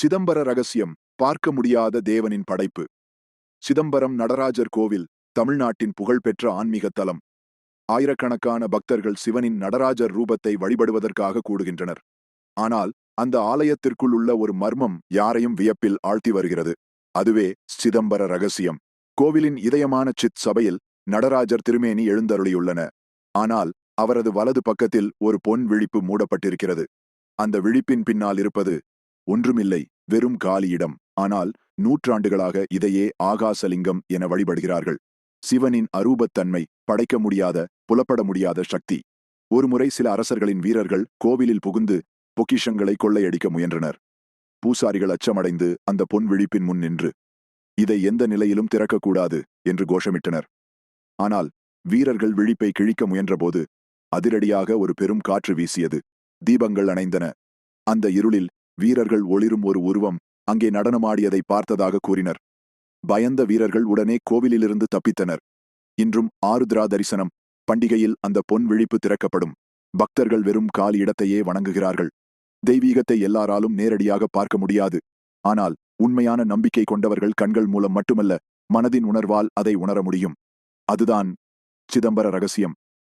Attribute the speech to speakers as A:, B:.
A: சிதம்பர ரகசியம் பார்க்க முடியாத தேவனின் படைப்பு. சிதம்பரம் நடராஜர் கோவில் தமிழ்நாட்டின் புகழ்பெற்ற ஆன்மீக தலம். ஆயிரக்கணக்கான பக்தர்கள் சிவனின் நடராஜர் ரூபத்தை வழிபடுவதற்காக கூடுகின்றனர். ஆனால் அந்த ஆலயத்திற்குள் உள்ள ஒரு மர்மம் யாரையும் வியப்பில் ஆழ்த்தி வருகிறது. அதுவே சிதம்பர ரகசியம். கோவிலின் இதயமான சித் சபையில் நடராஜர் திருமேனி எழுந்தருளியுள்ளன. ஆனால் அவரது வலது பக்கத்தில் ஒரு பொன் விழிப்பு மூடப்பட்டிருக்கிறது. அந்த விழிப்பின் பின்னால் இருப்பது ஒன்றுமில்லை வெறும் காலியிடம். ஆனால் நூற்றாண்டுகளாக இதையே ஆகாசலிங்கம் என வழிபடுகிறார்கள். சிவனின் அரூபத்தன்மை படைக்க முடியாத புலப்பட முடியாத சக்தி. ஒருமுறை சில அரசர்களின் வீரர்கள் கோவிலில் புகுந்து பொக்கிஷங்களை கொள்ளையடிக்க முயன்றனர். பூசாரிகள் அச்சமடைந்து அந்த பொன் விழிப்பின் முன் நின்று இதை எந்த நிலையிலும் திறக்கக்கூடாது என்று கோஷமிட்டனர். ஆனால் வீரர்கள் விழிப்பை கிழிக்க முயன்றபோது அதிரடியாக ஒரு பெரும் காற்று வீசியது. தீபங்கள் அணைந்தன. அந்த இருளில் வீரர்கள் ஒளிரும் ஒரு உருவம் அங்கே நடனமாடியதை பார்த்ததாக கூறினர். பயந்த வீரர்கள் உடனே கோவிலிலிருந்து தப்பித்தனர். இன்றும் ஆருத்ரா தரிசனம். பண்டிகையில் அந்த பொன் விழிப்பு திறக்கப்படும். பக்தர்கள் வெறும் காலி இடத்தையே வணங்குகிறார்கள். தெய்வீகத்தை எல்லாராலும் நேரடியாக பார்க்க முடியாது. ஆனால் உண்மையான நம்பிக்கை கொண்டவர்கள் கண்கள் மூலம் மட்டுமல்ல மனதின் உணர்வால் அதை உணர முடியும். அதுதான் சிதம்பர ரகசியம்.